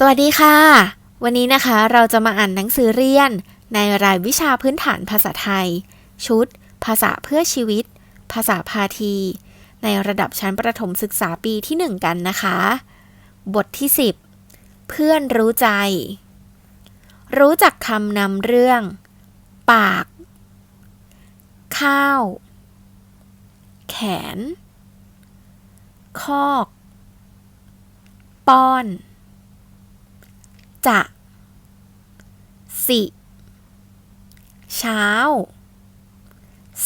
สวัสดีค่ะ วันนี้นะคะเราจะมาอ่านหนังสือเรียน ในรายวิชาพื้นฐานภาษาไทย ชุด ภาษาเพื่อชีวิต ภาษาพาที ในระดับชั้นประถมศึกษาปีที่ 1 กันนะคะ บทที่ 10 เพื่อนรู้ใจ รู้จักคำนำเรื่อง ปาก ข้าว แขน คอก ป้อน จะ สิ เช้า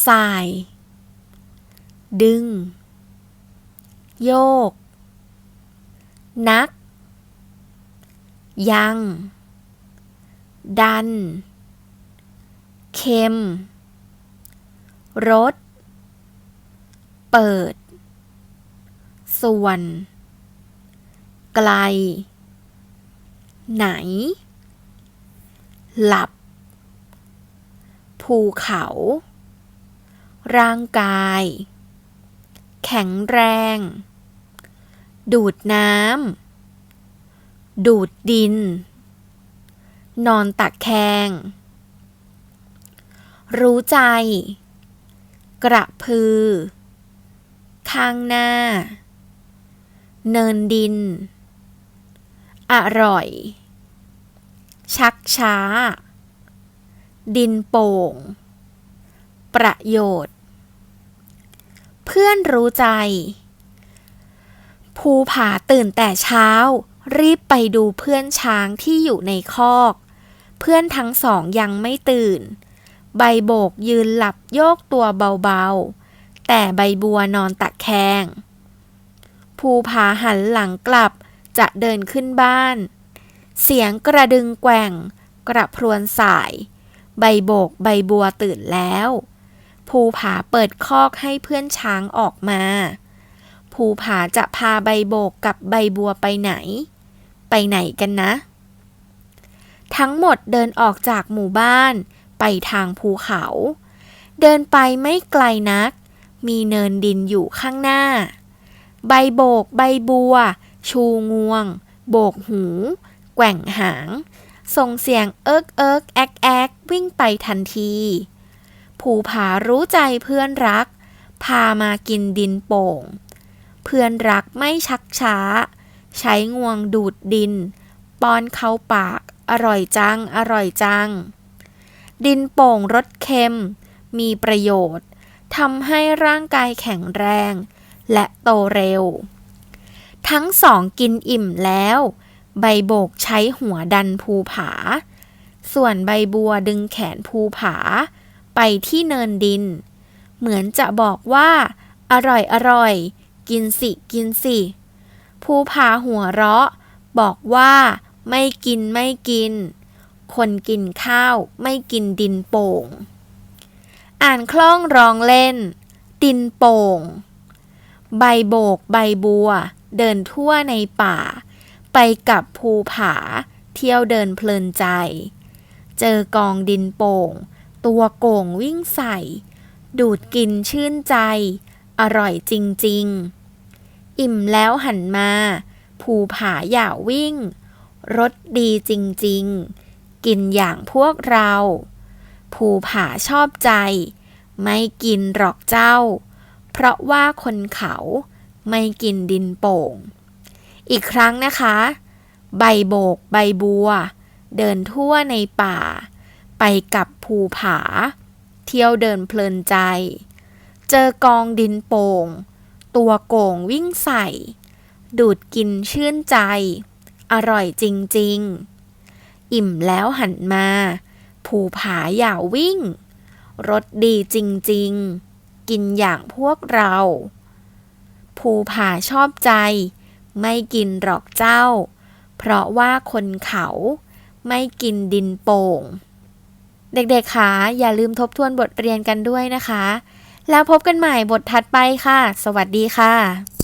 สาย ดึง โยก นัก ยัง ดัน เค็ม รถ เปิด ส่วน ไกล ไหน หลับ ภูเขา ร่างกาย แข็งแรง ดูดน้ำ ดูดดิน นอนตักแคง รู้ใจ กระพือ ข้างหน้า เนินดินอร่อย ชักช้า ดินโป่ง ประโยชน์ เพื่อนรู้ใจ ภูผาตื่นแต่เช้า รีบไปดูเพื่อนช้างที่อยู่ในคอก เพื่อนทั้งสองยังไม่ตื่น ใบโบกยืนหลับโยกตัวเบาๆ แต่ใบบัวนอนตะแคงภูผาหันหลังกลับจะเดินขึ้นบ้าน เสียงกระดึงแกว่ง กระพรวนสาย ใบโบกใบบัวตื่นแล้ว ภูผาเปิดคอกให้เพื่อนช้างออกมา ภูผาจะพาใบโบกกับใบบัวไปไหน ไปไหนกันนะ ทั้งหมดเดินออกจากหมู่บ้านไปทางภูเขา เดินไปไม่ไกลนัก มีเนินดินอยู่ข้างหน้า ใบโบกใบบัว ชูงวง โบกหู แกว่งหาง ส่งเสียงเอิกเอิกแอกแอกวิ่งไปทันที ภูผารู้ใจเพื่อนรัก พามากินดินโป่ง เพื่อนรักไม่ชักช้า ใช้งวงดูดดินป้อนเข้าปาก อร่อยจัง อร่อยจัง ดินโป่งรสเค็ม มีประโยชน์ทำให้ร่างกายแข็งแรง และโตเร็ว ทั้งสองกินอิ่มแล้ว ใบโบกใช้หัวดันภูผา ส่วนใบบัวดึงแขนภูผา ไปที่เนินดิน เหมือนจะบอกว่า อร่อยอร่อย กินสิกินสิ ภูผาหัวเราะ บอกว่า ไม่กินไม่กิน คนกินข้าวไม่กินดินโป่ง อ่านคล่องร้องเล่น ดินโป่ง ใบโบกใบบัว เดินทั่วในป่า ไปกับภูผา เที่ยวเดินเพลินใจ เจอกองดินโป่ง ตัวโก่งวิ่งใส่ ดูดกินชื่นใจ อร่อยจริง ๆ อิ่มแล้วหันมา ภูผาอย่าวิ่ง รสดีจริง ๆ กินอย่างพวกเรา ภูผาชอบใจ ไม่กินหรอกเจ้า เพราะว่าคนเขาไม่กินดินโป่ง อีกครั้งนะคะ ใบโบก ใบบัว เดินทั่วในป่า ไปกับภูผา เที่ยวเดินเพลินใจ เจอกองดินโป่ง ตัวโก่งวิ่งใส่ ดูดกินชื่นใจ อร่อยจริง ๆ อิ่มแล้วหันมา ภูผาอย่าวิ่ง รสดีจริง ๆ กินอย่างพวกเรา ภูผาชอบใจ ไม่กินหรอกเจ้า เพราะว่าคนเขาไม่กินดินโป่ง เด็กๆคะอย่าลืมทบทวนบทเรียนกันด้วยนะคะ แล้วพบกันใหม่บทถัดไปค่ะ สวัสดีค่ะ